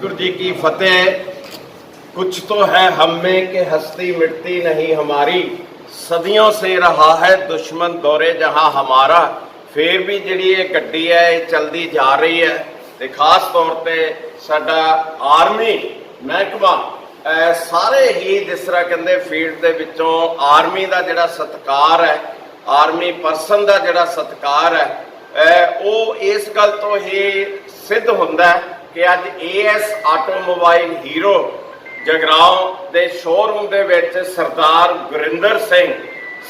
वाहिगुरु जी की फतेह कुछ तो है हम में कि हस्ती मिटती नहीं हमारी सदियों से रहा है दुश्मन दौरे जहां हमारा ਫੇਰ ਵੀ ਜਿਹੜੀ ਇਹ ਗੱਡੀ ਹੈ ਇਹ ਚਲਦੀ ਜਾ ਰਹੀ ਹੈ ਤੇ ਖਾਸ ਤੌਰ ਤੇ ਸਾਡਾ ਆਰਮੀ ਮਹਿਕਮਾ ਅਹ ਸਾਰੇ ਹੀ ਜਿਸ ਤਰ੍ਹਾਂ ਕਹਿੰਦੇ ਫੀਲਡ ਦੇ ਵਿੱਚੋਂ ਆਰਮੀ ਦਾ ਜਿਹੜਾ ਸਤਕਾਰ ਹੈ ਆਰਮੀ ਪਰਸਨ ਦਾ ਜਿਹੜਾ ਸਤਕਾਰ ਹੈ ਅਹ ਉਹ ਇਸ ਗੱਲ ਤੋਂ ਹੀ ਸਿੱਧ ਹੁੰਦਾ ਹੈ ਕਿ ਅੱਜ ਏਐਸ ਆਟੋਮੋਬਾਈਲ ਹੀਰੋ ਜਗਰਾਉਂ ਦੇ ਸ਼ੋਰੂਮ ਦੇ ਵਿੱਚ ਸਰਦਾਰ ਗੁਰਿੰਦਰ ਸਿੰਘ,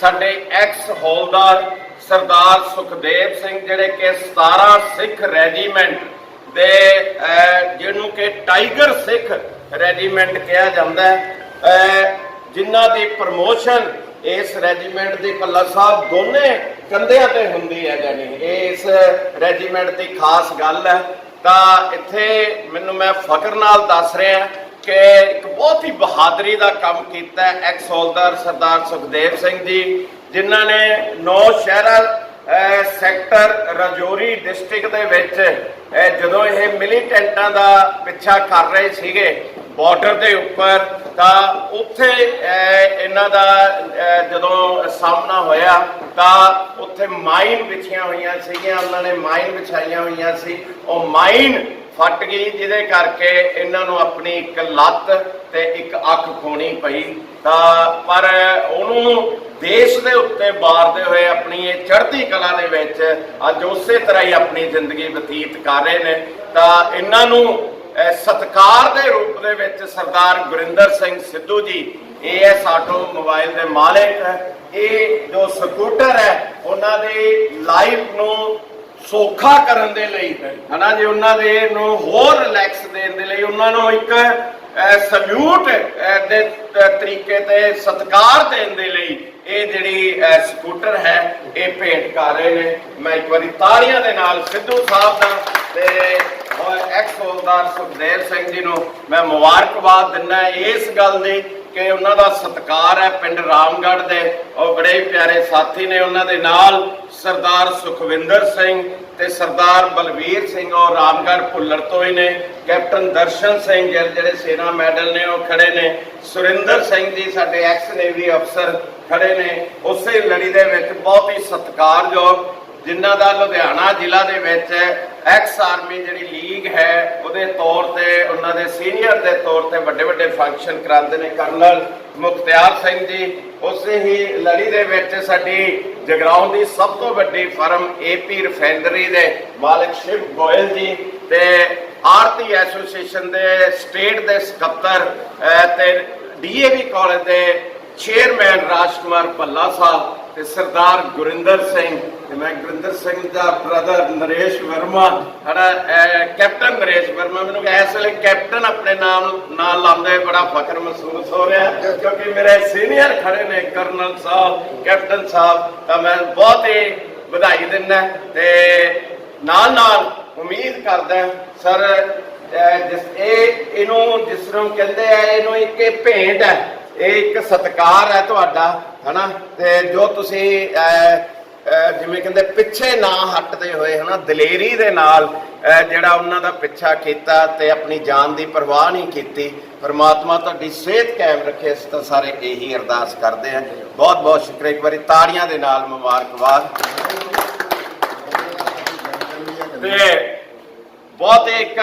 ਸਾਡੇ ਐਕਸ ਹੌਲਦਾਰ ਸਰਦਾਰ ਸੁਖਦੇਵ ਸਿੰਘ, ਜਿਹੜੇ ਕਿ 17 ਸਿੱਖ ਰੈਜੀਮੈਂਟ ਦੇ ਜਿਹਨੂੰ ਕਿ ਟਾਈਗਰ ਸਿੱਖ ਰੈਜੀਮੈਂਟ ਕਿਹਾ ਜਾਂਦਾ ਹੈ। ਜਿਨ੍ਹਾਂ ਦੀ ਪ੍ਰਮੋਸ਼ਨ ਇਸ ਰੈਜੀਮੈਂਟ ਦੀ ਪੱਲਾ ਸਾਹਿਬ ਦੋਨੇ ਕੰਧਿਆਂ ਤੇ ਹੁੰਦੀ ਹੈ ਜਾਨੀ ਇਹ ਇਸ ਰੈਜੀਮੈਂਟ ਦੀ ਖਾਸ ਗੱਲ ਹੈ। ਤਾਂ ਇੱਥੇ ਮੈਨੂੰ ਮੈਂ ਫਖਰ ਨਾਲ ਦੱਸ ਰਿਹਾ ਕਿ ਇੱਕ ਬਹੁਤ ਹੀ ਬਹਾਦਰੀ ਦਾ ਕੰਮ ਕੀਤਾ ਹੈ ਐਕਸ ਹੌਲਦਾਰ ਸਰਦਾਰ ਸੁਖਦੇਵ ਸਿੰਘ ਜੀ, ਜਿਨ੍ਹਾਂ ਨੇ ਨੌ ਸ਼ਹਿਰਾਂ ਸੈਕਟਰ ਰਜੌਰੀ ਡਿਸਟ੍ਰਿਕਟ ਦੇ ਵਿੱਚ ਜਦੋਂ ਇਹ ਮਿਲੀਟੈਂਟਾਂ ਦਾ ਪਿੱਛਾ ਕਰ ਰਹੇ ਸੀਗੇ ਬਾਰਡਰ ਦੇ ਉੱਪਰ ਤਾਂ ਉੱਥੇ ਇਹਨਾਂ ਦਾ ਜਦੋਂ ਸਾਹਮਣਾ ਹੋਇਆ, ਤਾਂ ਉੱਥੇ ਮਾਈਨ ਵਿਛੀਆਂ ਹੋਈਆਂ ਸੀਗੀਆਂ, ਉਹਨਾਂ ਨੇ ਮਾਈਨ ਵਿਛਾਈਆਂ ਹੋਈਆਂ ਸੀ। ਉਹ ਮਾਈਨ ਫਟ ਗਈ, ਜਿਹਦੇ ਕਰਕੇ ਇਹਨਾਂ ਨੂੰ ਆਪਣੀ ਇੱਕ ਲੱਤ ਤੇ ਇੱਕ ਅੱਖ ਖੋਣੀ ਪਈ। ਤਾਂ, ਪਰ ਉਹਨੂੰ ਦੇਸ਼ ਦੇ ਉੱਤੇ ਬਾਰਦੇ ਹੋਏ ਆਪਣੀ ਇਹ ਚੜ੍ਹਦੀ ਕਲਾ ਦੇ ਵਿੱਚ ਅੱਜ ਉਸੇ ਤਰ੍ਹਾਂ ਹੀ ਆਪਣੀ ਜ਼ਿੰਦਗੀ ਬਤੀਤ ਕਰ ਰਹੇ ਨੇ। ਤਾਂ ਇਹਨਾਂ ਨੂੰ ਸਤਿਕਾਰ ਦੇ ਰੂਪ ਦੇ ਵਿੱਚ ਸਰਦਾਰ Gurinder Singh Sidhu ji as auto mobile ਦੇ ਮਾਲਕ, ਇਹ ਜੋ ਸਕੂਟਰ ਹੈ, ਉਹਨਾਂ ਦੀ ਲਾਈਫ ਨੂੰ ਸੌਖਾ ਕਰਨ ਦੇ ਲਈ ਹਨਾ ਜੀ, ਉਹਨਾਂ ਦੇ ਨੂੰ ਹੋਰ ਰਿਲੈਕਸ ਦੇਣ ਦੇ ਲਈ ਉਹਨਾਂ ਨੂੰ ਇੱਕ ਸਲੂਟ ਦੇ ਤਰੀਕੇ ਤੇ ਸਤਿਕਾਰ ਦੇਣ ਦੇ ਲਈ ਇਹ ਜਿਹੜੀ ਸਕੂਟਰ ਹੈ, ਇਹ ਭੇਟ ਕਰ ਰਹੇ ਨੇ। ਮੈਂ ਇੱਕ ਵਾਰੀ ਤਾੜੀਆਂ ਦੇ ਨਾਲ ਸਿੱਧੂ ਸਾਹਿਬ ਦਾ ਤੇ ਐਕਸ ਹੌਲਦਾਰ ਸੁਖਦੇਵ ਸਿੰਘ ਜੀ ਨੂੰ ਮੈਂ ਮੁਬਾਰਕਬਾਦ ਦਿੰਦਾ ਇਸ ਗੱਲ ਦੀ ਕਿ ਉਹਨਾਂ ਦਾ ਸਤਿਕਾਰ ਹੈ ਪਿੰਡ ਰਾਮਗੜ੍ਹ ਦੇ। ਉਹ ਬੜੇ ਪਿਆਰੇ ਸਾਥੀ ਨੇ ਉਹਨਾਂ ਦੇ ਨਾਲ ਸਰਦਾਰ ਸੁਖਵਿੰਦਰ ਸਿੰਘ ਤੇ ਸਰਦਾਰ ਬਲਵੀਰ ਸਿੰਘ ਔਰ ਰਾਮਗੜ੍ਹ ਭੁੱਲਰ ਤੋਂ ਹੀ ਨੇ। ਕੈਪਟਨ ਦਰਸ਼ਨ ਸਿੰਘ ਜਿਹੜੇ ਜਿਹੜੇ ਸੇਨਾ ਮੈਡਲ ਨੇ, ਉਹ ਖੜੇ ਨੇ। ਸੁਰਿੰਦਰ ਸਿੰਘ ਜੀ ਸਾਡੇ ਐਕਸ ਨੇਵੀ ਅਫਸਰ ਖੜੇ ਨੇ। ਉਸੇ ਲੜੀ ਦੇ ਵਿੱਚ ਬਹੁਤ ਹੀ ਸਤਿਕਾਰਯੋਗ ਜਿਨ੍ਹਾਂ ਦਾ ਲੁਧਿਆਣਾ ਜ਼ਿਲ੍ਹਾ ਦੇ ਵਿੱਚ ਐਕਸ ਆਰਮੀ ਜਿਹੜੀ ਲੀਗ ਹੈ ਉਹਦੇ ਤੌਰ ਤੇ ਉਹਨਾਂ ਦੇ ਸੀਨੀਅਰ ਦੇ ਤੌਰ ਤੇ ਵੱਡੇ ਵੱਡੇ ਫੰਕਸ਼ਨ ਕਰਾਉਂਦੇ ਨੇ। ਕਰਨਲ ਮੁਖਤਿਆਰ ਸਿੰਘ ਜੀ ਉਸੇ ਹੀ ਲੜੀ ਦੇ ਵਿੱਚ ਸਾਡੀ ਜਗਰਾਉਂ ਦੀ ਸਭ ਤੋਂ ਵੱਡੀ ਫਰਮ ਏਪੀ ਰਿਫਾਈਨਰੀ ਦੇ ਮਾਲਕ ਸ਼ਿਵ ਗੋਇਲ ਜੀ ਤੇ ਆਰਤੀ ਐਸੋਸੀਏਸ਼ਨ ਦੇ ਸਟੇਟ ਦੇ ਸਕੱਤਰ ਅਹ, ਤੇ ਡੀਏਵੀ ਕਾਲਜ ਦੇ ਚੇਅਰਮੈਨ ਰਾਜਕੁਮਾਰ ਭੱਲਾ ਸਾਹਿਬ। ਤੇ ਸਰਦਾਰ ਗੁਰਿੰਦਰ ਸਿੰਘ ਤੇ ਮੈਂ ਗੁਰਿੰਦਰ ਸਿੰਘ ਦਾ ਬ੍ਰਦਰ ਨਰੇਸ਼ ਵਰਮਾ ਸਾਡਾ ਅਹ, ਕੈਪਟਨ ਨਰੇਸ਼ ਵਰਮਾ ਮੈਨੂੰ ਇਸ ਵੇਲੇ ਕੈਪਟਨ ਆਪਣੇ ਨਾਮ ਨਾਲ ਲਾਉਂਦੇ ਬੜਾ ਫਖਰ ਮਹਿਸੂਸ ਹੋ ਰਿਹਾ ਕਿਉਂਕਿ ਮੇਰੇ ਸੀਨੀਅਰ ਖੜੇ ਨੇ ਕਰਨਲ ਸਾਹਿਬ ਕੈਪਟਨ ਸਾਹਿਬ ਤਾਂ ਮੈਂ ਬਹੁਤ ਹੀ ਵਧਾਈ ਦਿੰਦਾ ਤੇ ਨਾਲ ਨਾਲ ਉਮੀਦ ਕਰਦਾ ਸਰ ਜਿਸ ਇਹ ਇਹਨੂੰ ਜਿਸ ਨੂੰ ਕਹਿੰਦੇ ਆ ਇਹਨੂੰ ਇੱਕ ਇਹ ਭੇਂਟ ਹੈ ਇਹ ਇੱਕ ਸਤਕਾਰ ਹੈ ਤੁਹਾਡਾ, ਹਨਾ? ਤੇ ਜੋ ਤੁਸੀਂ ਜਿਵੇਂ ਕਹਿੰਦੇ ਪਿੱਛੇ ਨਾ ਹਟਦੇ ਹੋਏ, ਹਨਾ? ਦਲੇਰੀ ਦੇ ਨਾਲ ਜਿਹੜਾ ਉਹਨਾਂ ਦਾ ਪਿੱਛਾ ਕੀਤਾ ਤੇ ਆਪਣੀ ਜਾਨ ਦੀ ਪਰਵਾਹ ਨਹੀਂ ਕੀਤੀ, ਪਰਮਾਤਮਾ ਤੁਹਾਡੀ ਸਿਹਤ ਕਾਇਮ ਰੱਖੇ, ਅਸੀਂ ਤਾਂ ਸਾਰੇ ਇਹੀ ਅਰਦਾਸ ਕਰਦੇ ਹਾਂ। ਬਹੁਤ ਬਹੁਤ ਸ਼ੁਕਰੀਆ ਇੱਕ ਵਾਰੀ ਤਾੜੀਆਂ ਦੇ ਨਾਲ ਮੁਬਾਰਕਬਾਦ। ਤੇ ਬਹੁਤ ਇੱਕ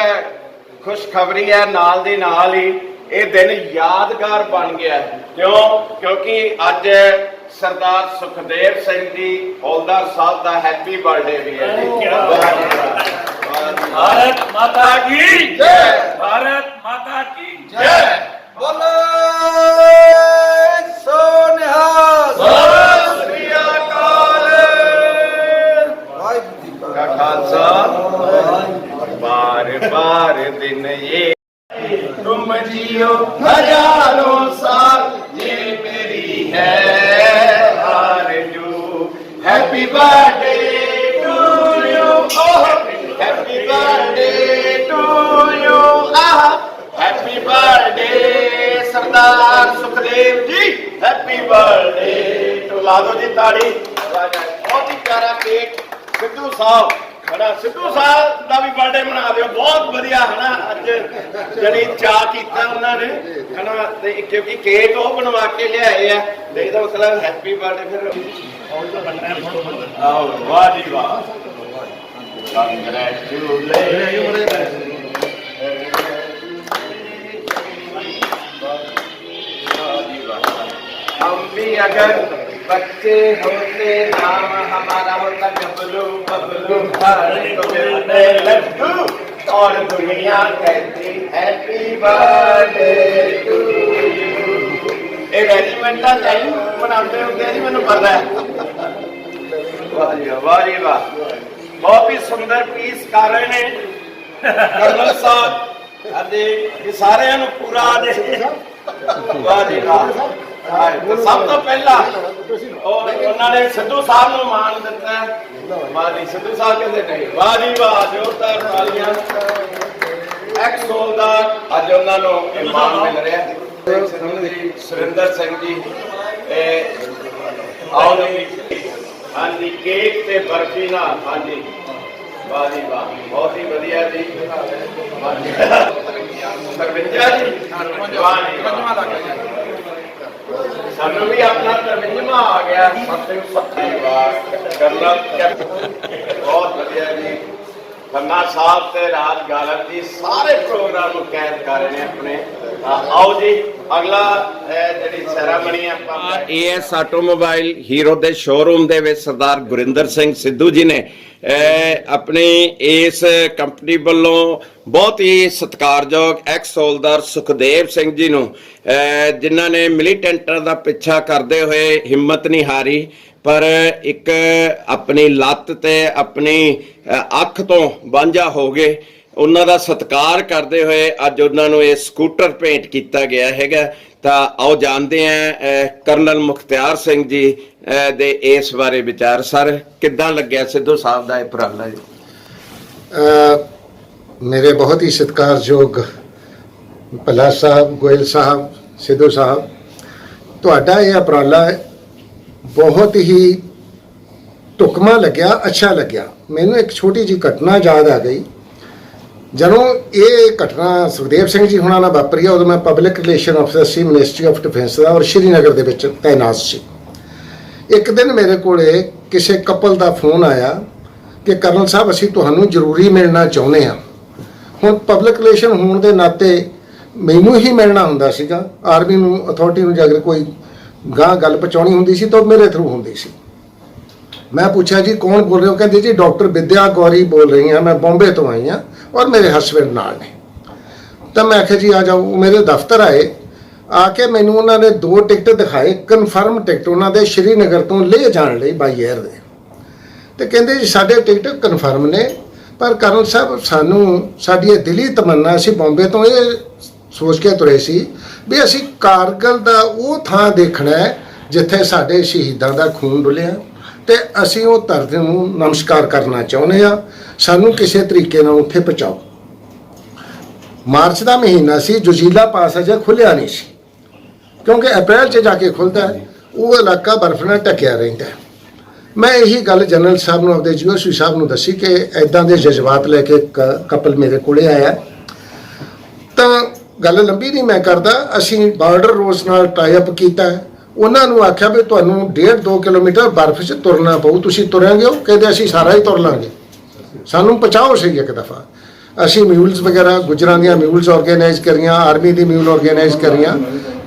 ਖੁਸ਼ਖਬਰੀ ਹੈ, ਨਾਲ ਦੀ ਨਾਲ ਹੀ ਇਹ ਦਿਨ ਯਾਦਗਾਰ ਬਣ ਗਿਆ ਕਿਉਂ? ਕਿਉਂਕਿ ਅੱਜ ਸਰਦਾਰ ਸੁਖਦੇਵ ਸਿੰਘ ਜੀ ਹੌਲਦਾਰ ਸਾਹਿਬ ਦਾ ਹੈਪੀ ਬਰਥਡੇ ਵੀ ਹੈ ਜੀ। ਭਾਰਤ ਮਾਤਾ ਕੀ? ਜੈ। ਭਾਰਤ ਮਾਤਾ ਕੀ? ਜੈ। ਬੋਲੇ ਸੋਨਿਹਾ तुम जियो ਸਿੱਧੂ ਸਾਹਿਬ ਦਾ ਵੀ ਬਰਥਡੇ ਮਨਾ ਦਿਓ ਬਹੁਤ ਵਧੀਆ ਹਨਾ ਅੱਜ ਜਣੀ ਚਾਹ ਕੀਤਾ ਉਹਨਾਂ ਨੇ ਹਨਾ ਤੇ ਕਿਉਂਕਿ ਕੇਕ ਉਹ ਬਣਵਾ ਕੇ ਲਿਆਏ ਆ ਤੇ ਇਹਦਾ ਮਤਲਬ ਹੈਪੀ ਬਰਥਡੇ ਫਿਰ ਆਓ ਵਾਹ ਜੀ ਵਾਹ हम भी अगर बच्चे होते नाम हमारा होता बबलू बबलू भारत को मिलते लड्डू और दुनिया कहती हैप्पी बर्थडे टू ਇਹ ਰੈਜੀਮੈਂਟਾਂ ਨਹੀਂ ਮਨਾਉਂਦੇ ਹੁੰਦੇ ਆ ਜੀ ਮੈਨੂੰ ਪਤਾ ਹੈ ਵਾਹ ਜੀ ਵਾਹ, ਵਾਹ ਜੀ ਵਾਹ ਬਹੁਤ ਹੀ ਸੁੰਦਰ ਪੀਸ ਕਰ ਰਹੇ ਨੇ ਕਰਨਲ ਸਾਹਿਬ ਅਤੇ ਇਹ ਸਾਰਿਆਂ ਨੂੰ ਪੂਰਾ ਦੇ ਵਾਹ ਜੀ ਵਾਹ ਹਾਂ, ਤੇ ਸਭ ਤੋਂ ਪਹਿਲਾਂ ਉਹ ਉਹਨਾਂ ਨੇ ਸਿੱਧੂ ਸਾਹਿਬ ਨੂੰ ਮਾਣ ਦਿੱਤਾ। ਵਾਹ ਜੀ, ਸਿੱਧੂ ਸਾਹਿਬ ਕਹਿੰਦੇ ਨਹੀਂ। ਵਾਹ ਜੀ, ਵਾਹ, ਜੋਰਦਾਰ ਤਾਲੀਆਂ ਐਕਸੋਲ ਦਾ ਅੱਜ ਉਹਨਾਂ ਨੂੰ ਇਹ ਮਿਲ ਰਿਹਾ। ਸੁਰਿੰਦਰ ਸਿੰਘ ਜੀ ਇਹ ਹਾਂਜੀ, ਕੇਕ ਤੇ ਬਰਫੀ ਨਾਲ। ਹਾਂਜੀ। ਵਾਹ ਜੀ, ਵਾਹ। ਬਹੁਤ ਹੀ ਵਧੀਆ ਜੀ। ਹਾਂਜੀ। ਜੀ। ਵਾਹ ਜੀ ਸਾਨੂੰ ਵੀ ਆਪਣਾ ਤਰਜਮਾ ਆ ਗਿਆ। ਸਤਿ ਸ੍ਰੀ ਅਕਾਲ ਕਰਨਾ ਬਹੁਤ ਵਧੀਆ ਜੀ। ਖੰਨਾ ਸਾਹਿਬ ਤੇ ਰਾਜ ਗਾਲਬ ਜੀ ਸਾਰੇ ਪ੍ਰੋਗਰਾਮ ਨੂੰ ਕੈਦ ਕਰ ਰਹੇ ਨੇ ਆਪਣੇ। ਤਾਂ ਆਓ ਜੀ। ਅਗਲਾ ਇਹ ਜਿਹੜੀ ਸੈਰਾਮਨੀ ਆਪਾਂ ਏਐਸ ਆਟੋਮੋਬਾਈਲ ਹੀਰੋ ਦੇ ਸ਼ੋਰੂਮ ਦੇ ਵਿੱਚ ਸਰਦਾਰ ਗੁਰਿੰਦਰ ਸਿੰਘ ਸਿੱਧੂ ਜੀ ਨੇ। ਅਹ, ਆਪਣੀ ਇਸ ਕੰਪਨੀ ਵੱਲੋਂ ਬਹੁਤ ਹੀ ਸਤਿਕਾਰਯੋਗ ਐਕਸ ਹੌਲਦਾਰ ਸੁਖਦੇਵ ਸਿੰਘ ਜੀ ਨੂੰ ਜਿਨ੍ਹਾਂ ਨੇ ਮਿਲੀਟੈਂਟਾਂ ਦਾ ਪਿੱਛਾ ਕਰਦੇ ਹੋਏ ਹਿੰਮਤ ਨਹੀਂ ਹਾਰੀ ਪਰ ਇੱਕ ਆਪਣੀ ਲੱਤ ਤੇ ਆਪਣੀ ਅੱਖ ਤੋਂ ਵਾਂਝਾ ਹੋ ਗਏ। ਉਹਨਾਂ ਦਾ ਸਤਿਕਾਰ ਕਰਦੇ ਹੋਏ ਅੱਜ ਉਹਨਾਂ ਨੂੰ ਇਹ ਸਕੂਟਰ ਭੇਂਟ ਕੀਤਾ ਗਿਆ ਹੈਗਾ। ਤਾਂ ਆਓ ਜਾਣਦੇ ਹਾਂ ਕਰਨਲ ਮੁਖਤਿਆਰ ਸਿੰਘ ਜੀ ਦੇ ਇਸ ਬਾਰੇ ਵਿਚਾਰ। ਸਰ, ਕਿੱਦਾਂ ਲੱਗਿਆ ਸਿੱਧੂ ਸਾਹਿਬ ਦਾ ਇਹ ਉਪਰਾਲਾ ਜੀ? ਮੇਰੇ ਬਹੁਤ ਹੀ ਸਤਿਕਾਰਯੋਗ ਭੱਲਾ ਸਾਹਿਬ, ਗੋਇਲ ਸਾਹਿਬ, ਸਿੱਧੂ ਸਾਹਿਬ, ਤੁਹਾਡਾ ਇਹ ਉਪਰਾਲਾ ਬਹੁਤ ਹੀ ਟੁਕਮਾ ਲੱਗਿਆ, ਅੱਛਾ ਲੱਗਿਆ। ਮੈਨੂੰ ਇੱਕ ਛੋਟੀ ਜੀ ਘਟਨਾ ਯਾਦ ਆ ਗਈ। ਜਦੋਂ ਇਹ ਘਟਨਾ ਸੁਖਦੇਵ ਸਿੰਘ ਜੀ ਹੁਣਾਂ ਨਾਲ ਵਾਪਰੀ ਆ, ਉਦੋਂ ਮੈਂ ਪਬਲਿਕ ਰਿਲੇਸ਼ਨ ਅਫਸਰ ਸੀ ਮਿਨਿਸਟਰੀ ਆਫ ਡਿਫੈਂਸ ਦਾ, ਔਰ ਸ਼੍ਰੀਨਗਰ ਦੇ ਵਿੱਚ ਤਾਇਨਾਤ ਸੀ। ਇੱਕ ਦਿਨ ਮੇਰੇ ਕੋਲੇ ਕਿਸੇ ਕਪਲ ਦਾ ਫੋਨ ਆਇਆ ਕਿ ਕਰਨਲ ਸਾਹਿਬ, ਅਸੀਂ ਤੁਹਾਨੂੰ ਜ਼ਰੂਰੀ ਮਿਲਣਾ ਚਾਹੁੰਦੇ ਹਾਂ। ਹੁਣ ਪਬਲਿਕ ਰਿਲੇਸ਼ਨ ਹੋਣ ਦੇ ਨਾਤੇ ਮੈਨੂੰ ਹੀ ਮਿਲਣਾ ਹੁੰਦਾ ਸੀਗਾ। ਆਰਮੀ ਨੂੰ ਅਥਾਰਟੀ ਨੂੰ ਜੇ ਕੋਈ ਗਾਂ ਗੱਲ ਪਹੁੰਚਾਉਣੀ ਹੁੰਦੀ ਸੀ, ਤਾਂ ਉਹ ਮੇਰੇ ਥਰੂ ਹੁੰਦੀ ਸੀ। ਮੈਂ ਪੁੱਛਿਆ ਜੀ, ਕੌਣ ਬੋਲ ਰਹੇ ਹੋ? ਕਹਿੰਦੇ ਜੀ, ਡਾਕਟਰ ਵਿਦਿਆ ਗੌਰੀ ਬੋਲ ਰਹੀ ਹਾਂ ਮੈਂ ਬੰਬੇ ਤੋਂ ਆਈ ਹਾਂ ਔਰ ਮੇਰੇ ਹਸਬੰਡ ਨਾਲ ਨੇ। ਤਾਂ ਮੈਂ ਆਖਿਆ ਜੀ, ਆ ਜਾਓ ਮੇਰੇ ਦਫ਼ਤਰ ਆਏ, ਆ ਕੇ ਮੈਨੂੰ ਉਹਨਾਂ ਨੇ ਦੋ ਟਿਕਟ ਦਿਖਾਏ ਕਨਫਰਮ ਟਿਕਟ ਉਹਨਾਂ ਦੇ ਸ਼੍ਰੀਨਗਰ ਤੋਂ ਲੈ ਜਾਣ ਲਈ ਬਾਈ 에ਅਰ ਦੇ। ਤੇ ਕਹਿੰਦੇ ਜੀ, ਸਾਡੇ ਟਿਕਟ ਕਨਫਰਮ ਨੇ, ਪਰ ਕਰਨ ਸਾਹਿਬ, ਸਾਨੂੰ, ਸਾਡੀ ਇਹ ਦਿਲੀ ਤਮੰਨਾ ਸੀ ਬੰਬੇ ਤੋਂ ਇਹ ਸੋਚ ਕੇ ਤੁਰੇ ਸੀ ਵੀ ਅਸੀਂ ਕਾਰਗਲ ਦਾ ਉਹ ਥਾਂ ਦੇਖਣਾ ਹੈ, ਜਿੱਥੇ ਸਾਡੇ ਸ਼ਹੀਦਾਂ ਦਾ ਖੂਨ ਡੁੱਲਿਆ। ਤੇ ਅਸੀਂ ਉਹ ਧਰਤੀ ਨੂੰ ਨਮਸਕਾਰ ਕਰਨਾ ਚਾਹੁੰਦੇ ਆ ਸਾਨੂੰ ਕਿਸੇ ਤਰੀਕੇ ਨਾਲ ਉੱਥੇ ਪਹੁੰਚਾਓ। ਮਾਰਚ ਦਾ ਮਹੀਨਾ ਸੀ, ਜੁਜੀਲਾ ਪਾਸ ਅਜੇ ਖੁੱਲਿਆ ਨਹੀਂ ਸੀ। ਕਿਉਂਕਿ ਅਪ੍ਰੈਲ 'ਚ ਜਾ ਕੇ ਖੁੱਲਦਾ ਹੈ, ਉਹ ਇਲਾਕਾ ਬਰਫ਼ ਨਾਲ ਢੱਕਿਆ ਰਹਿੰਦਾ ਹੈ। ਮੈਂ ਇਹੀ ਗੱਲ ਜਨਰਲ ਸਾਹਿਬ ਨੂੰ, ਆਪਦੇ ਜੀਓਸੀ ਸਾਹਿਬ ਨੂੰ ਦੱਸੀ ਕਿ ਐਦਾਂ ਦੇ ਜਜ਼ਬਾਤ ਲੈ ਕੇ ਕਪਲ ਮੇਰੇ ਕੋਲੇ ਆਇਆ। ਤਾਂ ਗੱਲ ਲੰਬੀ ਨਹੀਂ ਮੈਂ ਕਰਦਾ, ਅਸੀਂ ਬਾਰਡਰ ਰੋਜ਼ ਨਾਲ ਟਾਈ ਅਪ ਕੀਤਾ ਉਹਨਾਂ ਨੂੰ ਆਖਿਆ ਵੀ ਤੁਹਾਨੂੰ 1.5 2 ਕਿਲੋਮੀਟਰ ਬਰਫ਼ 'ਚ ਤੁਰਨਾ ਪਊ, ਤੁਸੀਂ ਤੁਰਾਂਗੇ ਉਹ ਕਹਿੰਦੇ ਅਸੀਂ ਸਾਰਾ ਹੀ ਤੁਰ ਲਾਂਗੇ। ਸਾਨੂੰ ਪਹੁੰਚਾਓ ਸਹੀ ਇੱਕ ਦਫਾ। ਅਸੀਂ ਮਿਊਲਸ ਵਗੈਰਾ ਗੁਜਰਾਂ ਦੀਆਂ ਮਿਊਲਸ ਆਰਗੇਨਾਈਜ਼ ਕਰੀਆਂ ਆਰਮੀ ਦੀ ਮਿਊਲ ਆਰਗੇਨਾਈਜ਼ ਕਰੀਆਂ।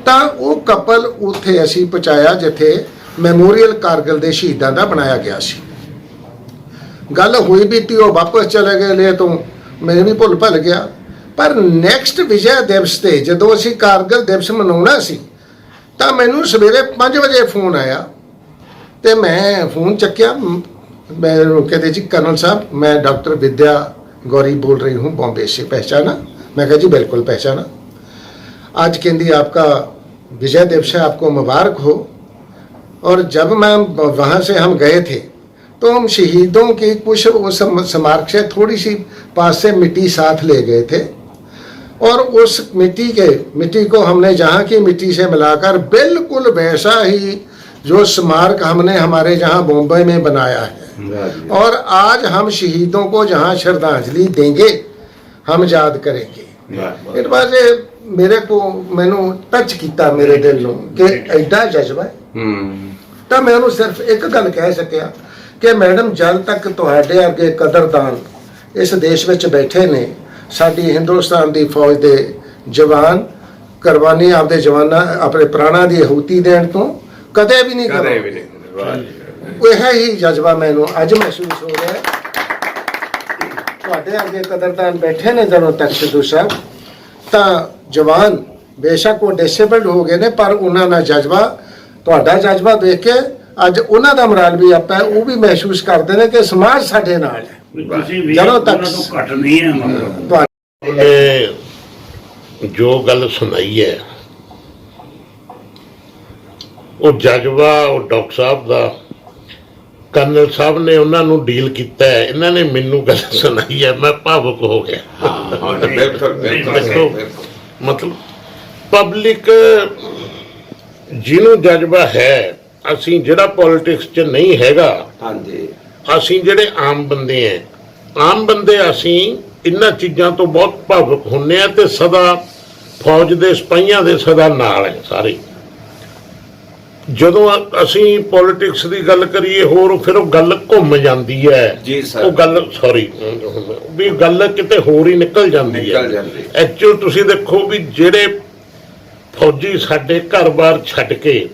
ਤਾਂ ਉਹ ਕਪਲ ਉੱਥੇ ਅਸੀਂ ਪਹੁੰਚਾਇਆ, ਜਿੱਥੇ ਮੈਮੋਰੀਅਲ ਕਾਰਗਲ ਦੇ ਸ਼ਹੀਦਾਂ ਦਾ ਬਣਾਇਆ ਗਿਆ ਸੀ। ਗੱਲ ਹੋਈ ਬੀਤੀ ਉਹ ਵਾਪਸ ਚਲੇ ਗਏ, ਲੈ ਤੋਂ ਮੈਨੂੰ ਵੀ ਭੁੱਲ ਭੱਲ ਗਿਆ। ਪਰ ਨੈਕਸਟ ਵਿਜੈ ਦਿਵਸ ਤੇ ਜਦੋਂ ਅਸੀਂ ਕਾਰਗਲ ਦਿਵਸ ਮਨਾਉਣਾ ਸੀ ਤਾਂ ਮੈਨੂੰ ਸਵੇਰੇ 5 ਵਜੇ ਫੋਨ ਆਇਆ ਤੇ ਮੈਂ ਫੋਨ ਚੱਕਿਆ ਮ- मैं कहते जी कर्नल साहब मैं डॉक्टर विद्या गौरी बोल रही हूँ बॉम्बे से पहचाना मैं कहा जी बिल्कुल पहचाना आज केंद्रीय आपका विजय दिवस है आपको मुबारक हो और जब मैं वहाँ से हम गए थे तो हम शहीदों की कुछ उस स्मारक से थोड़ी सी पास से मिट्टी साथ ले गए थे और उस मिट्टी के मिट्टी को हमने जहाँ की मिट्टी से मिलाकर बिल्कुल वैसा ही जो स्मारक हमने हमारे जहाँ बॉम्बे में बनाया है और आज हम शहीदों को जहाँ श्रद्धांजलि देंगे हम याद करेंगे ਇਹ ਬਾਰੇ ਮੇਰੇ ਕੋ ਮੈਨੂੰ ਟੱਚ ਕੀਤਾ ਮੇਰੇ ਦਿਲ ਨੂੰ ਕਿ ਐਡਾ ਜਜ਼ਬਾ ਹੈ ਤਾਂ ਮੈਂ ਉਹਨੂੰ ਸਿਰਫ ਇੱਕ ਗੱਲ ਕਹਿ ਸਕਿਆ ਕਿ ਮੈਡਮ ਜਦ ਤੱਕ ਤੁਹਾਡੇ ਅੱਗੇ ਕਦਰਦਾਨ ਇਸ ਦੇਸ਼ ਵਿੱਚ ਬੈਠੇ ਨੇ ਸਾਡੀ ਹਿੰਦੁਸਤਾਨ ਦੀ ਫੌਜ ਦੇ ਜਵਾਨ ਕੁਰਬਾਨੀ ਆਪਦੇ ਜਵਾਨਾਂ ਆਪਣੇ ਪ੍ਰਾਣਾਂ ਦੀ ਆਹੂਤੀ ਦੇਣ ਤੋਂ ਕਦੇ ਵੀ ਨਹੀਂ ਕਦੇ ਵੀ ਨਹੀਂ ਇਹ ਹੀ ਜਜ਼ਬਾ ਮੈਨੂੰ ਅੱਜ ਮਹਿਸੂਸ ਹੋ ਰਿਹਾ ਹੈ। ਤੁਹਾਡੇ ਅੱਗੇ ਕਦਰਦਾਨ ਬੈਠੇ ਨੇ ਜਦੋਂ ਤੱਕ ਸਿੱਧੂ ਸਾਹਿਬ। ਤਾਂ ਜਵਾਨ ਬੇਸ਼ੱਕ ਉਹ ਡਿਸੇਬਲਡ ਹੋ ਗਏ ਨੇ ਪਰ ਉਹਨਾਂ ਦਾ ਜਜ਼ਬਾ ਤੁਹਾਡਾ ਜਜ਼ਬਾ ਦੇਖ ਕੇ ਅੱਜ ਉਹਨਾਂ ਦਾ ਮਰਾਲ ਵੀ ਆਪਾਂ ਉਹ ਵੀ ਮਹਿਸੂਸ ਕਰਦੇ ਨੇ ਕਿ ਸਮਾਜ ਸਾਡੇ ਨਾਲ ਹੈ। ਵੀ ਤੁਸੀਂ ਵੀ ਜਦੋਂ ਉਹਨਾਂ ਤੱਕ- ਤੋਂ ਘੱਟ ਨਹੀਂ ਹੈ ਮਤਲਬ। ਤੁਹਾ- ਨੇ ਜੋ ਗੱਲ ਸੁਣਾਈ ਹੈ ਉਹ ਜਜ਼ਬਾ ਉਹ ਡਾਕਟਰ ਸਾਹਿਬ ਦਾ ਕਰਨਲ ਸਾਹਿਬ ਨੇ ਉਹਨਾਂ ਨੂੰ ਡੀਲ ਕੀਤਾ ਹੈ। ਇਹਨਾਂ ਨੇ ਮੈਨੂੰ ਗੱਲ ਸੁਣਾਈ ਹੈ ਮੈਂ ਭਾਵੁਕ ਹੋ ਗਿਆ। ਹਾਂ ਬਿਲਕੁਲ ਬਿਲਕੁਲ ਦੇਖੋ ਬਿਲਕੁਲ। ਮਤਲਬ ਪਬਲਿਕ ਜਿਹਨੂੰ ਜਜ਼ਬਾ ਹੈ ਅਸੀਂ ਜਿਹੜਾ ਪੋਲਿਟਿਕਸ 'ਚ ਨਹੀਂ ਹੈਗਾ ਹਾਂਜੀ। ਅਸੀਂ ਜਿਹੜੇ ਆਮ ਬੰਦੇ ਐ ਆਮ ਬੰਦੇ ਅਸੀਂ ਇਹਨਾਂ ਚੀਜ਼ਾਂ ਤੋਂ ਬਹੁਤ ਭਾਵੁਕ ਹੁੰਨੇ ਆ ਤੇ ਸਦਾ ਫੌਜ ਦੇ ਸਿਪਾਹੀਆਂ ਦੇ ਸਦਾ ਨਾਲ ਹੈ ਸਾਰੇ। ਜਦੋਂ ਅਸੀਂ ਪੋਲਿਟਿਕਸ ਦੀ ਗੱਲ ਕਰੀਏ ਹੋਰ ਫਿਰ ਉਹ ਗੱਲ ਘੁੰਮ ਜਾਂਦੀ ਹੈ। ਉਹ ਗੱਲ ਸੌਰੀ ਵੀ ਗੱਲ ਕਿਤੇ ਹੋਰ ਹੀ ਨਿਕਲ ਜਾਂਦੀ ਹੈ। ਐਕਚੁਅਲ ਤੁਸੀਂ ਦੇਖੋ ਵੀ ਜਿਹੜੇ ਫੌਜੀ ਸਾਡੇ ਘਰ-ਬਾਰ ਛੱਡ ਕੇ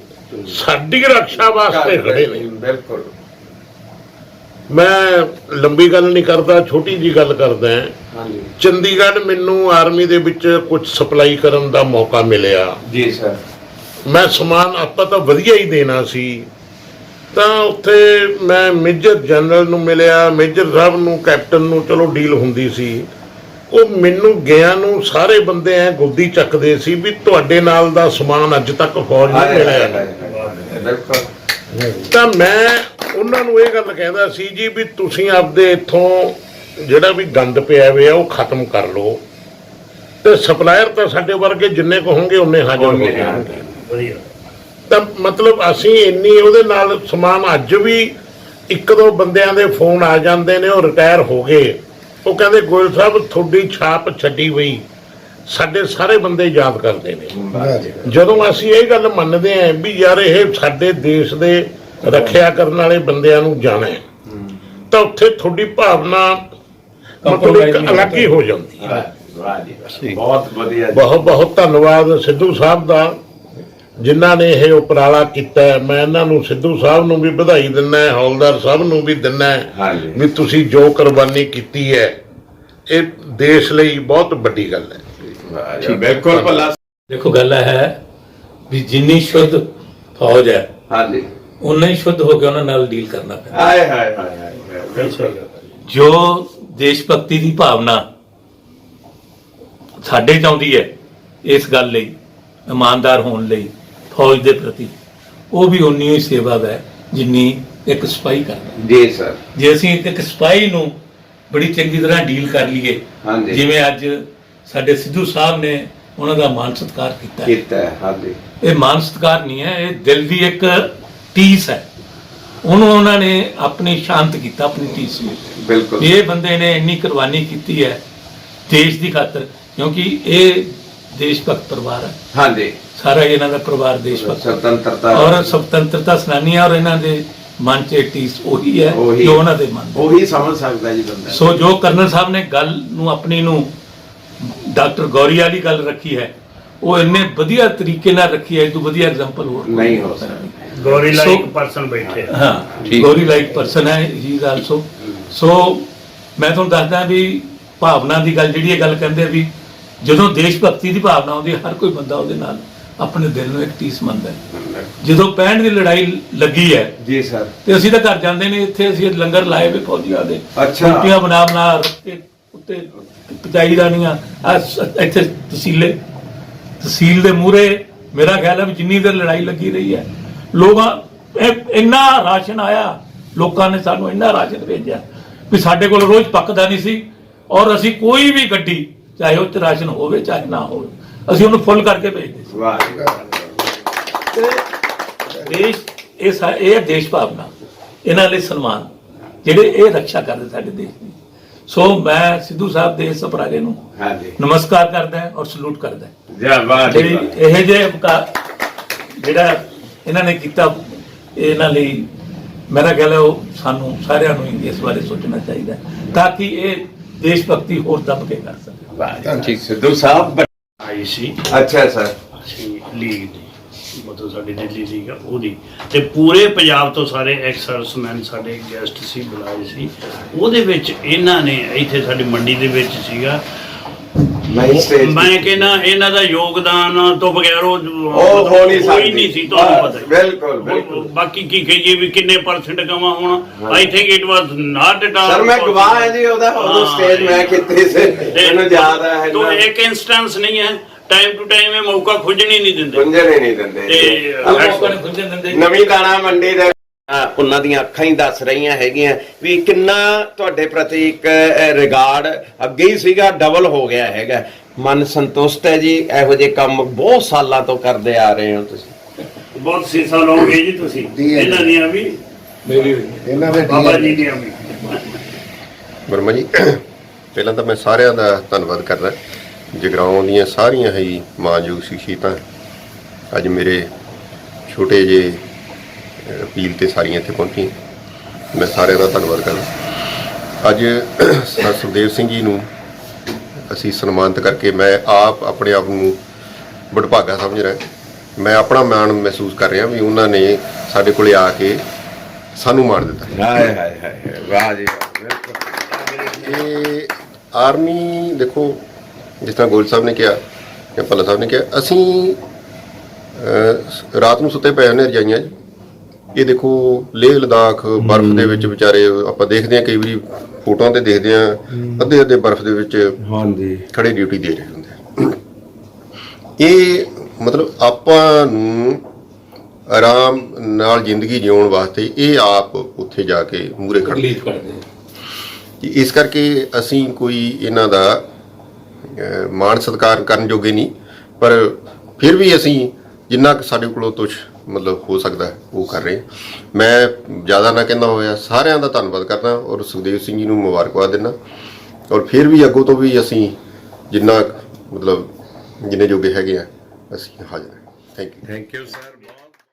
ਸਾਡੀ ਰੱਖਿਆ ਵਾਸਤੇ ਖੜੇ ਨੇ। ਬਿਲਕੁਲ। ਮੈਂ ਲੰਬੀ ਗੱਲ ਨਹੀਂ ਕਰਦਾ ਛੋਟੀ ਜੀ ਗੱਲ ਕਰਦਾ ਹਾਂ। ਹਾਂਜੀ। ਚੰਡੀਗੜ੍ਹ ਮੈਨੂੰ ਆਰਮੀ ਦੇ ਵਿੱਚ ਕੁਝ ਸਪਲਾਈ ਕਰਨ ਦਾ ਮੌਕਾ ਮਿਲਿਆ। ਜੀ ਸਰ। ਮੈਂ ਸਮਾਨ ਆਪਾਂ ਤਾਂ ਵਧੀਆ ਹੀ ਦੇਣਾ ਸੀ। ਤਾਂ ਉੱਥੇ ਮੈਂ ਮੇਜਰ ਜਨਰਲ ਨੂੰ ਮਿਲਿਆ ਮੇਜਰ ਸਾਹਿਬ ਨੂੰ ਕੈਪਟਨ ਨੂੰ ਚਲੋ ਡੀਲ ਹੁੰਦੀ ਸੀ। ਉਹ ਮੈਨੂੰ ਗਿਆ ਨੂੰ ਸਾਰੇ ਬੰਦੇ ਐ ਗੋਦੀ ਚੱਕਦੇ ਸੀ ਵੀ ਤੁਹਾਡੇ ਨਾਲ ਦਾ ਸਮਾਨ ਅੱਜ ਤੱਕ ਫੌਜ ਨੂੰ ਹਾਏ ਹਾਏ ਮਿਲਿਆ। ਤਾਂ ਮੈਂ ਉਹਨਾਂ ਨੂੰ ਇਹ ਗੱਲ ਕਹਿੰਦਾ ਸੀ ਜੀ ਵੀ ਤੁਸੀਂ ਆਪਦੇ ਇੱਥੋਂ ਜਿਹੜਾ ਵੀ ਗੰਦ ਪਿਆ ਹੋਇਆ ਉਹ ਖਤਮ ਕਰ ਲਓ। ਤੇ ਸਪਲਾਇਰ ਤਾਂ ਸਾਡੇ ਵਰਗੇ ਜਿੰਨੇ ਕੁ ਹੋਣਗੇ ਉਹਨੇ ਹਾਜ਼ਰ ਹੋ ਜਾਣਗੇ ਵਧੀਆ। ਤਾਂ ਮਤਲਬ ਅਸੀਂ ਇੰਨੀ ਉਹਦੇ ਨਾਲ ਸਮਾਨ ਅੱਜ ਵੀ ਇੱਕ ਦੋ ਬੰਦਿਆਂ ਦੇ ਫੋਨ ਆ ਜਾਂਦੇ ਨੇ ਉਹ ਰਿਟਾਇਰ ਹੋ ਗਏ। ਉਹ ਕਹਿੰਦੇ ਗੋਇਲ ਸਾਹਿਬ ਤੁਹਾਡੀ ਛਾਪ ਛੱਡੀ ਹੋਈ। ਸਾਡੇ ਸਾਰੇ ਬੰਦੇ ਯਾਦ ਕਰਦੇ ਨੇ। ਜਦੋਂ ਅਸੀਂ ਇਹ ਗੱਲ ਮੰਨਦੇ ਆਂ ਵੀ ਯਾਰ ਇਹ ਸਾਡੇ ਦੇਸ਼ ਦੇ ਰੱਖਿਆ ਕਰਨ ਵਾਲੇ ਬੰਦਿਆਂ ਨੂੰ ਜਾਣਾ ਹੈ। ਤਾਂ ਉੱਥੇ ਤੁਹਾਡੀ ਭਾਵਨਾ ਮਤਲਬ ਇੱਕ ਅਲੱਗ ਹੀ ਹੋ ਜਾਂਦੀ ਹੈ। ਬਹੁਤ ਵਧੀਆ ਜੀ। ਬਹੁਤ ਬਹੁਤ ਧੰਨਵਾਦ ਸਿੱਧੂ ਸਾਹਿਬ ਦਾ ਜਿਨ੍ਹਾਂ ਨੇ ਇਹ ਉਪਰਾਲਾ ਕੀਤਾ। ਮੈਂ ਇਹਨਾਂ ਨੂੰ ਸਿੱਧੂ ਸਾਹਿਬ ਨੂੰ ਵੀ ਵਧਾਈ ਦਿੰਦਾ ਹੈ ਹੌਲਦਾਰ ਸਾਹਿਬ ਨੂੰ ਵੀ ਦਿੰਦਾ ਹੈ। ਵੀ ਤੁਸੀਂ ਜੋ ਕੁਰਬਾਨੀ ਕੀਤੀ ਹੈ ਇਹ ਦੇਸ਼ ਲਈ ਬਹੁਤ ਵੱਡੀ ਗੱਲ ਹੈ। ਬਿਲਕੁਲ ਭਲਾ। ਦੇਖੋ ਗੱਲ ਹੈ ਵੀ ਜਿੰਨੀ ਸ਼ੁੱਧ ਫੌਜ ਹੈ ਹਾਂਜੀ। ਉਨਾ ਹੀ ਸ਼ੁੱਧ ਹੋ ਕੇ ਉਹਨਾਂ ਨਾਲ ਡੀਲ ਕਰਨਾ ਪੈਂਦਾ। ਹਾਏ ਹਾਏ ਹਾਏ ਹਾਏ ਬਿਲਕੁਲ। ਜੋ। ਦੇਸ਼ ਭਗਤੀ ਦੀ ਭਾਵਨਾ ਸਾਡੇ ਚ ਆਉਂਦੀ ਹੈ ਇਸ ਗੱਲ ਲਈ ਇਮਾਨਦਾਰ ਹੋਣ ਲਈ ਫੌਜ ਦੇ ਪ੍ਰਤੀ ਉਹ ਵੀ ਉਨੀ ਹੀ ਸੇਵਾ ਹੈ ਜਿੰਨੀ ਇੱਕ ਸਿਪਾਹੀ ਕਰਦਾ। ਜੀ ਸਰ। ਜੇ ਅਸੀਂ ਇੱਕ ਇੱਕ ਸਿਪਾਹੀ ਨੂੰ ਬੜੀ ਚੰਗੀ ਤਰ੍ਹਾਂ ਡੀਲ ਕਰ ਲਈਏ ਹਾਂਜੀ। ਜਿਵੇਂ ਅੱਜ ਸਾਡੇ ਸਿੱਧੂ ਸਾਹਿਬ ਨੇ ਉਹਨਾਂ ਦਾ ਮਾਨ ਸਤਿਕਾਰ ਕੀਤਾ ਹੈ। ਕੀਤਾ ਹੈ ਹਾਂਜੀ। ਇਹ ਮਾਨ ਸਤਿਕਾਰ ਨਹੀਂ ਹੈ ਇਹ ਦਿਲ ਦੀ ਇੱਕ ਟੀਸ ਹੈ। ਉਹਨੂੰ ਉਹਨਾਂ ਨੇ ਆਪਣੀ ਸ਼ਾਂਤ ਕੀਤਾ ਆਪਣੀ ਟੀਸ ਨੂੰ ਬਿਲਕੁਲ। ਇਹ ਬੰਦੇ ਨੇ ਇੰਨੀ ਕੁਰਬਾਨੀ ਕੀਤੀ ਹੈ ਦੇਸ਼ ਦੀ ਖਾਤਰ ਕਿਉਂਕਿ ਇਹ ਦੇਸ਼ ਭਗਤ ਪਰਿਵਾਰ ਹੈ। ਹਾਂਜੀ। ਸਾਰਾ ਇਹਨਾਂ ਦਾ ਪਰਿਵਾਰ ਦੇਸ਼ ਭਗਤ ਸੁਤੰਤਰਤਾ ਔਰ ਸੁਤੰਤਰਤਾ ਸੈਨਾਨੀ ਔਰ ਇਹਨਾਂ ਦੇ ਮਨ 'ਚ ਟੀਸ ਉਹੀ ਹੈ। ਜੋ ਉਹਨਾਂ ਦੇ ਮਨ ਉਹੀ ਸਮਝ ਸਕਦਾ ਜੀ ਬੰਦਾ। ਸੋ ਜੋ ਕਰਨਲ ਸਾਹਿਬ ਨੇ ਗੱਲ ਨੂੰ ਆਪਣੀ ਨੂੰ ਡਾਕਟਰ ਗੌਰੀ ਵਾਲੀ ਗੱਲ ਰੱਖੀ ਹੈ ਉਹ ਇੰਨੇ ਵਧੀਆ ਤਰੀਕੇ ਨਾਲ ਰੱਖੀ ਹੈ ਇਹ ਤੋਂ ਵਧੀਆ ਐਗਜ਼ਾਮਪਲ ਹੋਰ ਨਹੀਂ ਹੋ ਸਕਦਾ। ਗੋਰੀ ਲਾਈਕ ਪਰਸਨ ਬੈਠੇ ਹਾਂ ਠੀਕ। ਗੌਰੀ ਲਾਈਕ ਪਰਸਨ ਹੈ ਹੀ ਇਜ਼ ਆਲਸੋ ਸੋ ਮੈਂ ਤੁਹਾਨੂੰ ਦੱਸਦਾ ਵੀ ਭਾਵਨਾ ਦੀ ਗੱਲ ਜਿਹੜੀ ਇਹ ਗੱਲ ਕਹਿੰਦੇ ਆ ਵੀ ਜਦੋਂ ਦੇਸ਼ ਭਗਤੀ ਦੀ ਭਾਵਨਾ ਆਉਂਦੀ ਹੈ ਹਰ ਕੋਈ ਬੰਦਾ ਉਹਦੇ ਨਾਲ ਆਪਣੇ ਦਿਲ ਨੂੰ ਇੱਕ ਟੀਸ ਮੰਨਦਾ ਹੈ। ਜਦੋਂ 65 ਦੀ ਲੜਾਈ ਲੱਗੀ ਹੈ ਜੀ ਸਰ। ਤੇ ਅਸੀਂ ਤਾਂ ਘਰ ਜਾਂਦੇ ਨੇ ਇੱਥੇ ਅਸੀਂ ਲੰਗਰ ਲਾਏ ਵੇ ਫੌਜੀਆਂ ਦੇ। ਅੱਛਾ। ਰੋਟੀਆਂ ਬਣਾ ਬਣਾ ਰੱਖੇ ਉੱਤੇ ਪਚਾਈ ਦਾਣੀਆਂ ਆਹ ਸ- ਇੱਥੇ ਤਹਿਸੀਲੇ ਤਹਿਸੀਲ ਦੇ ਮੂਹਰੇ ਮੇਰਾ ਖਿਆਲ ਹੈ ਵੀ ਜਿੰਨੀ ਦੇਰ ਲੜਾਈ ਲੱਗੀ ਰਹੀ ਹੈ ਲੋਕਾਂ ਇੰਨਾ ਰਾਸ਼ਨ ਆਇਆ ਲੋਕਾਂ ਨੇ ਸਾਨੂੰ ਇੰਨਾ ਰਾਸ਼ਨ ਭੇਜਿਆ ਵੀ ਸਾਡੇ ਕੋਲ ਰੋਜ਼ ਪੱਕਦਾ ਨਹੀਂ ਸੀ ਔਰ ਅਸੀਂ ਕੋਈ ਵੀ ਗੱਡੀ ਚਾਹੇ ਉਹ 'ਚ ਰਾਸ਼ਨ ਹੋਵੇ ਚਾਹੇ ਨਾ ਹੋਵੇ ਅਸੀਂ ਉਹਨੂੰ ਫੁੱਲ ਕਰਕੇ ਭੇਜਦੇ ਸੀ ਵਾਹ ਜੀ ਤੇ ਦੇਸ਼ ਇਹ ਇਹ ਦੇਸ਼ ਭਾਵਨਾ ਇਹਨਾਂ ਲਈ ਸਨਮਾਨ ਜਿਹੜੇ ਇਹ ਰੱਖਿਆ ਕਰਦੇ ਸਾਡੇ ਦੇਸ਼ ਦੀ ਸੋ ਮੈਂ ਸਿੱਧੂ ਸਾਹਿਬ ਦੇ ਇਸ ਉਪਰਾਲੇ ਨੂੰ ਹਾਂਜੀ ਨਮਸਕਾਰ ਕਰਦਾ ਹਾਂ ਔਰ ਸਲੂਟ ਕਰਦਾ ਹਾਂ। ਜੈ ਵਾਹ ਜੀ। ਇਹ ਜੇ ਜਿਹੜਾ ਇਹਨਾਂ ਨੇ ਕੀਤਾ ਇਹਨਾਂ ਲਈ ਮੇਰਾ ਖਿਆਲ ਹੈ ਉਹ ਸਾਨੂੰ ਸਾਰਿਆਂ ਨੂੰ ਹੀ ਇਸ ਬਾਰੇ ਸੋਚਣਾ ਚਾਹੀਦਾ ਤਾਂ ਕਿ ਇਹ ਦੇਸ਼ ਭਗਤੀ ਹੋਰ ਦੱਬ ਕੇ ਕਰ ਸਕੇ। ਵਾਹ ਜੀ। ਠੀਕ ਸਿੱਧੂ ਸਾਹਿਬ ਆਈ ਸੀ। ਅੱਛਾ ਸਰ। ਲੀਗ ਦੀ ਮਤਲਬ ਸਾਡੀ ਦਿੱਲੀ ਲੀਗ ਆ ਉਹਦੀ। ਤੇ ਪੂਰੇ ਪੰਜਾਬ ਤੋਂ ਸਾਰੇ ਐਕਸ ਸਰਵਿਸਮੈਨ ਸਾਡੇ ਗੈਸਟ ਸੀ ਬੁਲਾਏ ਸੀ। ਉਹਦੇ ਵਿੱਚ ਇਹਨਾਂ ਨੇ ਇੱਥੇ ਸਾਡੀ ਮੰਡੀ ਦੇ ਵਿੱਚ ਸੀਗਾ ਮੈਂ ਸਟੇਜ ਮੈਂ ਕਹਿੰਦਾ ਇਹਨਾਂ ਦਾ ਯੋਗਦਾਨ ਤੋਂ ਬਗੈਰ ਉਹ ਉਹ ਹੋ ਨਹੀਂ ਸਕਦੀ। ਕੋਈ ਨਹੀਂ ਸੀ ਤੁਹਾਨੂੰ ਪਤਾ ਹੀ। ਬਿਲਕੁਲ ਬਿਲਕੁਲ। ਬਾਕੀ ਕੀ ਕਹੀਏ ਵੀ ਕਿੰਨੇ ਪਰਸੈਂਟ ਕਮਾ ਹੁਣ? I think it was not it sir ਮੈਂ ਗਵਾਹ ਹਾਂ ਜੀ ਉਹਦਾ ਉਦੋਂ ਹਾਂ, ਸਟੇਜ ਮੈਂ ਕੀਤੀ ਸੀ। ਮੈਨੂੰ ਯਾਦ ਹੈ ਤੋ ਇੱਕ ਇਨਸਟੈਂਸ ਨਹੀਂ ਹੈ। ਟਾਈਮ ਟੂ ਟਾਈਮ ਇਹ ਮੌਕਾ ਖੁੱਜਣ ਹੀ ਨਹੀਂ ਦਿੰਦੇ। ਗੁੰਝਣ ਹੀ ਨਹੀਂ ਦਿੰਦੇ। ਤੇ ਨਹੀਂ ਨਵੀਂ ਦਾਣਾ ਮੰਡੀ ਦੇ ਉਹਨਾਂ ਦੀਆਂ ਅੱਖਾਂ ਹੀ ਦੱਸ ਰਹੀਆਂ ਹੈਗੀਆਂ ਵੀ ਕਿੰਨਾ ਤੁਹਾਡੇ ਪ੍ਰਤੀ ਇੱਕ ਰਿਗਾਰਡ ਅੱਗੇ ਹੀ ਸੀਗਾ ਡਬਲ ਹੋ ਗਿਆ ਹੈਗਾ। ਮਨ ਸੰਤੁਸ਼ਟ ਹੈ ਜੀ ਇਹੋ ਜਿਹੇ ਕੰਮ ਬਹੁਤ ਸਾਲਾਂ ਤੋਂ ਕਰਦੇ ਆ ਰਹੇ ਹੋ ਤੁਸੀਂ। ਬਹੁਤ ਸੀਸਾ ਲਾਓਗੇ ਜੀ ਤੁਸੀਂ। ਜੀ। ਇਹਨਾਂ ਦੀਆਂ ਵੀ। ਮੇਰੀ ਇਹਨਾਂ ਦੇ ਬਾਬਾ ਜੀ ਦੀਆਂ ਵੀ। ਵਰਮਾ ਜੀ ਪਹਿਲਾਂ ਤਾਂ ਮੈਂ ਸਾਰਿਆਂ ਦਾ ਧੰਨਵਾਦ ਕਰਦਾ ਜਗਰਾਉਂ ਦੀਆਂ ਸਾਰੀਆਂ ਹੀ ਮਾਨਯੋਗ ਸ਼ਖਸੀਅਤਾਂ ਅੱਜ ਮੇਰੇ ਛੋਟੇ ਜਿਹੇ ਅਪੀਲ ਤੇ ਸਾਰੀਆਂ ਇੱਥੇ ਪਹੁੰਚੀਆਂ। ਮੈਂ ਸਾਰਿਆਂ ਦਾ ਧੰਨਵਾਦ ਕਰਦਾ। ਅੱਜ ਸਰ ਸੁਖਦੇਵ ਸਿੰਘ ਜੀ ਨੂੰ ਅਸੀਂ ਸਨਮਾਨਿਤ ਕਰਕੇ ਮੈਂ ਆਪ ਆਪਣੇ ਆਪ ਨੂੰ ਬੜਭਾਗਾ ਸਮਝ ਰਿਹਾ। ਮੈਂ ਆਪਣਾ ਮਾਣ ਮਹਿਸੂਸ ਕਰ ਰਿਹਾ ਵੀ ਉਹਨਾਂ ਨੇ ਸਾਡੇ ਕੋਲੇ ਆ ਕੇ ਸਾਨੂੰ ਮਾਣ ਦਿੱਤਾ। ਹਾਏ ਹਾਏ ਹਾਏ ਵਾਹ ਜੀ ਇਹ ਆਰਮੀ ਦੇਖੋ ਜਿਸ ਤਰ੍ਹਾਂ ਗੋਲ ਸਾਹਿਬ ਨੇ ਕਿਹਾ ਜਾਂ ਭੱਲਾ ਸਾਹਿਬ ਨੇ ਕਿਹਾ ਅਸੀਂ ਰਾਤ ਨੂੰ ਸੁੱਤੇ ਪਏ ਹੁੰਦੇ ਰਜਾਈਆਂ 'ਚ। ਇਹ ਦੇਖੋ ਲੇਹ ਲਦਾਖ ਬਰਫ਼ ਦੇ ਵਿੱਚ ਵਿਚਾਰੇ ਆਪਾਂ ਦੇਖਦੇ ਹਾਂ ਕਈ ਵਾਰੀ ਫੋਟੋਆਂ ਤੇ ਦੇਖਦੇ ਹਾਂ ਅੱਧੇ ਅੱਧੇ ਬਰਫ਼ ਦੇ ਵਿੱਚ ਹਾਂਜੀ। ਖੜੇ ਡਿਊਟੀ ਦੇ ਰਹੇ ਹੁੰਦੇ ਆ। ਇਹ ਮਤਲਬ ਆਪਾਂ ਨੂੰ ਆਰਾਮ ਨਾਲ ਜ਼ਿੰਦਗੀ ਜਿਉਣ ਵਾਸਤੇ ਇਹ ਆਪ ਉੱਥੇ ਜਾ ਕੇ ਮੂਰੇ ਖੜਦੇ ਤਕਲੀਫ ਕਰਦੇ ਆ। ਕਿ ਇਸ ਕਰਕੇ ਅਸੀਂ ਕੋਈ ਇਹਨਾਂ ਦਾ ਅਹ, ਮਾਣ ਸਤਿਕਾਰ ਕਰਨ ਜੋਗੇ ਨਹੀਂ ਪਰ ਫਿਰ ਵੀ ਅਸੀਂ ਜਿੰਨਾ ਕੁ ਸਾਡੇ ਕੋਲੋਂ ਤੁਛ ਮਤਲਬ ਹੋ ਸਕਦਾ ਹੈ, ਉਹ ਕਰ ਰਹੇ ਮੈਂ ਜ਼ਿਆਦਾ ਨਾ ਕਹਿੰਦਾ ਹੋਇਆ ਸਾਰਿਆਂ ਦਾ ਧੰਨਵਾਦ ਕਰਦਾ ਔਰ ਸੁਖਦੇਵ ਸਿੰਘ ਜੀ ਨੂੰ ਮੁਬਾਰਕਬਾਦ ਦਿੰਦਾ। ਔਰ ਫਿਰ ਵੀ ਅੱਗੋਂ ਤੋਂ ਵੀ ਅਸੀਂ ਜਿੰਨਾ ਮਤਲਬ ਜਿੰਨੇ ਜੋਗੇ ਹੈਗੇ ਆ ਅਸੀਂ ਹਾਜ਼ਰ ਹਾਂ। Thank you thank you sir